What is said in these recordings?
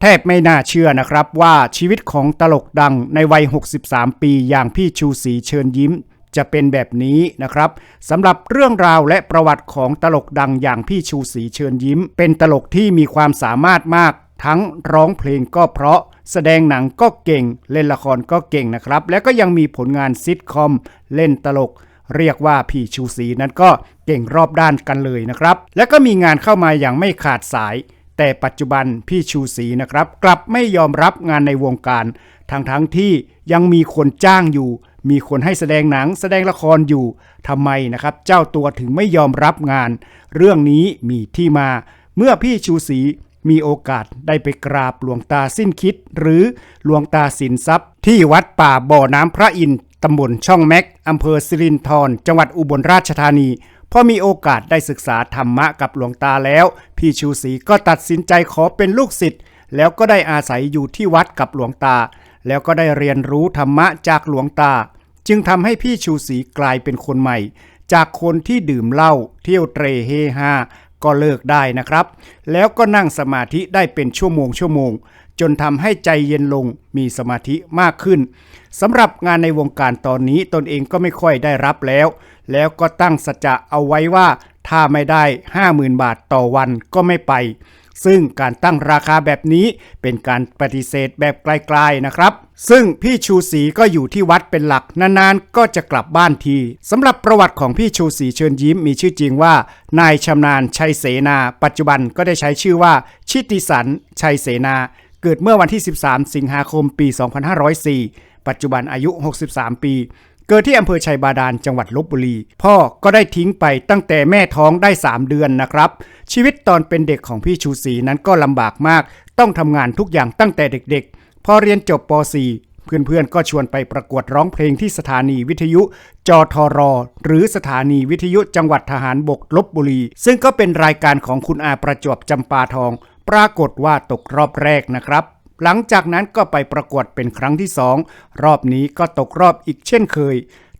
แทบไม่น่าเชื่อนะครับว่าชีวิตของตลกดังในวัย 63 ปีอย่างพี่ชูศรีเชิญยิ้ม จะเป็นแบบนี้นะครับสำหรับเรื่องราวและประวัติของตลกดังอย่างพี่ชูศรีเชิญยิ้ม เป็นตลกที่มีความสามารถมาก ทั้งร้องเพลงก็เพราะแสดงหนังก็เก่ง เล่นละครก็เก่งนะครับ และก็ยังมีผลงานซิทคอม เล่นตลก เรียกว่าพี่ชูศรีนั้นก็เก่งรอบด้านกันเลยนะครับ และก็มีงานเข้ามาอย่างไม่ขาดสาย แต่ปัจจุบันพี่ชูศรีนะครับ กลับไม่ยอมรับงานในวงการทั้งทั้งๆที่ยังมีคนจ้างอยู่ มีคนให้แสดงหนังแสดงละครอยู่ทำไมนะครับ เจ้าตัวถึงไม่ยอมรับงาน เรื่องนี้มีที่มา เมื่อพี่ชูศรีมีโอกาสได้ไปกราบหลวงตาสิ้นคิด หรือหลวงตาสินทรัพย์ ที่วัดป่าบ่อน้ำพระอินทร์ ตำบลช่องแม็กอำเภอสิรินธรจังหวัดอุบลราชธานีพอมีโอกาสได้ศึกษาธรรมะกับหลวงตาแล้ว พี่ชูศรีก็ตัดสินใจขอเป็นลูกศิษย์แล้วก็ได้อาศัยอยู่ที่วัดกับหลวงตา แล้วก็ได้เรียนรู้ธรรมะจากหลวงตา จึงทำให้พี่ชูศรีกลายเป็นคนใหม่ จากคนที่ดื่มเหล้าเที่ยวเตรเฮฮาก็เลิกได้นะครับ แล้วก็นั่งสมาธิได้เป็นชั่วโมงชั่วโมง จนทำให้ใจเย็นลงมีสมาธิมากขึ้นสำหรับงานในวงการตอนนี้ตนเองก็ไม่ค่อยได้รับแล้ว แล้วก็ตั้งสัจจะเอาไว้ว่า ถ้าไม่ได้ 50,000 บาทต่อวันก็ไม่ไป ซึ่งการตั้งราคาแบบนี้เป็นการปฏิเสธแบบไกลๆนะครับ ซึ่งพี่ชูศรีก็อยู่ที่วัดเป็นหลักนานๆก็จะกลับบ้านทีสำหรับประวัติของพี่ชูศรีเชิญยิ้มมีชื่อจริงว่า นายชำนาญชัยเสนา ปัจจุบันก็ได้ใช้ชื่อว่า ชิติสันชัยเสนา เกิดเมื่อวันที่ 13 สิงหาคมปี 2504 ปัจจุบันอายุ 63 ปี เกิดที่อำเภอชัยบาดาลจังหวัดลบบุรี พ่อก็ได้ทิ้งไปตั้งแต่แม่ท้องได้ 3 เดือนนะครับ ชีวิตตอนเป็นเด็กของพี่ชูศรีนั้นก็ลำบากมาก ต้องทำงานทุกอย่างตั้งแต่เด็กๆ พอเรียนจบป .4 เพื่อนๆ ก็ชวนไปประกวดร้องเพลงที่สถานีวิทยุ จทร หรือสถานีวิทยุจังหวัดทหารบกลบบุรี ซึ่งก็เป็นรายการของคุณอาประจวบจำปาทอง ปรากฏว่าตกรอบแรกนะครับ หลังจากนั้นก็ไปประกวดเป็นครั้งที่สองรอบนี้ก็ตกรอบอีกเช่นเคย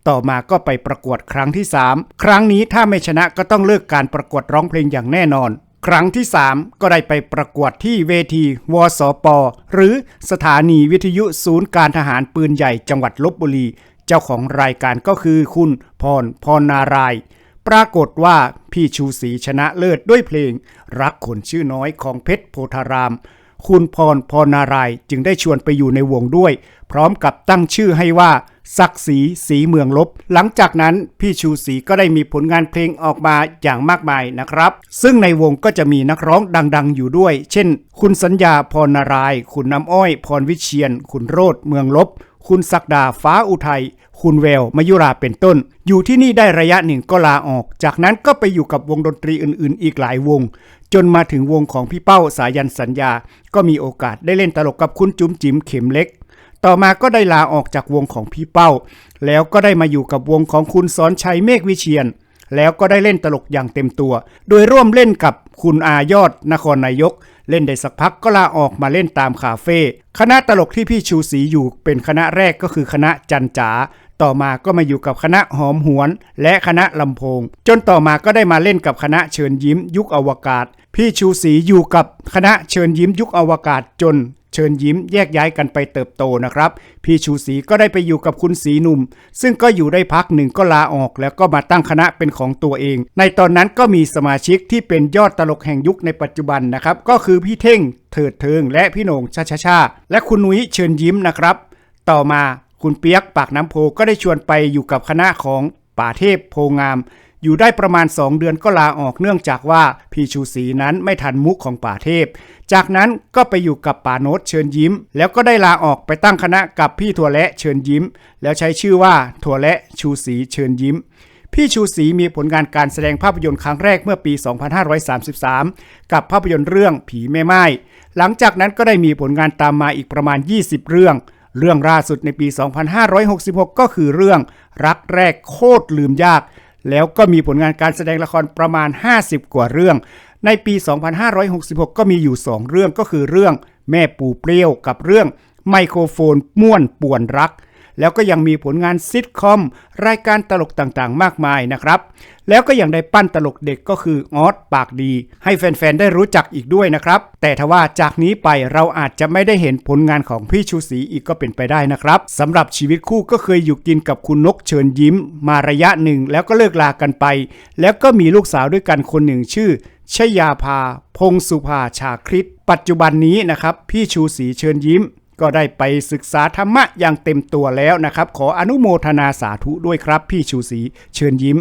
ต่อมาก็ไปประกวดครั้งที่ 3 ครั้งนี้ถ้าไม่ชนะก็ต้องเลิกการประกวดร้องเพลงอย่างแน่นอน ครั้งที่ 3 ก็ได้ไปประกวดที่เวที วสป หรือสถานีวิทยุศูนย์การทหารปืนใหญ่จังหวัดลบบุรี เจ้าของรายการก็คือคุณพรพรนารายณ์ ปรากฏว่าพี่ชูศรีชนะเลิศด้วยเพลง รักคนชื่อน้อยของเพชรโพธาราม คุณพรพรนารายจึงได้ชวนไปอยู่ในวงด้วย พร้อมกับตั้งชื่อให้ว่าศักดิ์ศรีสีเมืองลบ หลังจากนั้นพี่ชูศรีก็ได้มีผลงานเพลงออกมาอย่างมากมายนะครับ ซึ่งในวงก็จะมีนักร้องดังๆ อยู่ด้วย เช่น คุณสัญญาพรนาราย คุณน้ำอ้อย พรวิเชียน คุณโรดเมืองลบ คุณศักดาฟ้าอุทัย คุณแววมายุราเป็นต้น อยู่ที่นี่ได้ระยะหนึ่งก็ลาออก จากนั้นก็ไปอยู่กับวงดนตรีอื่นๆ อีกหลายวง จนมาถึงวงของพี่เป้าสายันสัญญา ก็มีโอกาสได้เล่นตลกกับคุณจุ๋มจิ๋มเข็มเล็ก ต่อมาก็ได้ลาออกจากวงของพี่เป้า แล้วก็ได้มาอยู่กับวงของคุณสอนชัยเมฆวิเชียนแล้วก็ได้เล่นตลกอย่างเต็มตัว โดยร่วมเล่นกับคุณอายอดนครนายก เล่นได้สักพักก็ลาออกมาเล่นตามคาเฟ่คณะตลกที่พี่ชูศรีอยู่เป็นคณะแรกก็คือคณะจันจ๋าต่อมาก็มาอยู่กับคณะหอมหวน และคณะลำโพง จนต่อมาก็ได้มาเล่นกับคณะเชิญยิ้มยุคอวกาศ พี่ชูศรีอยู่กับคณะเชิญยิ้มยุคอวกาศจน เชิญยิ้มแยกย้ายกันไปเติบโตนะครับ พี่ชูศรีก็ได้ไปอยู่กับคุณศรีหนุ่ม ซึ่งก็อยู่ได้พักหนึ่งก็ลาออก แล้วก็มาตั้งคณะเป็นของตัวเอง ในตอนนั้นก็มีสมาชิกที่เป็นยอดตลกแห่งยุคในปัจจุบันนะครับ ก็คือพี่เท่ง เถิดเทิง และพี่โหน่งชาชาชาและคุณนุ้ยเชิญยิ้มนะครับ ต่อมาคุณเปียกปากน้ำโพก็ได้ชวนไปอยู่กับคณะของป่าเทพโพงาม อยู่ได้ประมาณ 2 เดือนก็ลาออกเนื่องจากว่าพี่ชูศรีนั้นไม่ทันมุกของป่าเทพ จากนั้นก็ไปอยู่กับป่าโนตเชิญยิ้ม แล้วก็ได้ลาออกไปตั้งคณะกับพี่ถั่วและเชิญยิ้ม แล้วใช้ชื่อว่าถั่วและชูศรีเชิญยิ้มพี่ชูศรีมีผลงานการแสดงภาพยนตร์ครั้งแรกเมื่อปี 2533 กับภาพยนตร์เรื่องผีแม่ไม้ หลังจากนั้นก็ได้มีผลงานตามมาอีกประมาณ 20 เรื่อง เรื่องล่าสุดในปี 2566 ก็คือเรื่องรักแรกโคตรลืมยาก แล้วก็มีผลงานการแสดงละครประมาณ 50 กว่าเรื่อง ในปี 2566 ก็มีอยู่ 2 เรื่องก็คือเรื่องแม่ปูเปรี้ยวกับเรื่องไมโครโฟนม่วนป่วนรัก แล้วก็ยังมีผลงานซิทคอม รายการตลกต่างๆ มากมายนะครับ แล้วก็ยังได้ปั้นตลกเด็กก็คือออสปากดี ให้แฟนๆ ได้รู้จักอีกด้วยนะครับ แต่ทว่าจากนี้ไปเราอาจจะไม่ได้เห็นผลงานของพี่ชูศรีอีกก็เป็นไปได้นะครับสำหรับชีวิตคู่ก็เคยอยู่กินกับคุณนกเชิญยิ้ม มาระยะหนึ่งแล้วก็เลิกลากันไป แล้วก็มีลูกสาวด้วยกันคนหนึ่งชื่อชยาภา พงสุภาชาคริตปัจจุบันนี้นะครับ พี่ชูศรีเชิญยิ้ม ก็ได้ไปศึกษาธรรมะอย่างเต็มตัวแล้วนะครับ ขออนุโมทนาสาธุด้วยครับ พี่ชูศรีเชิญยิ้ม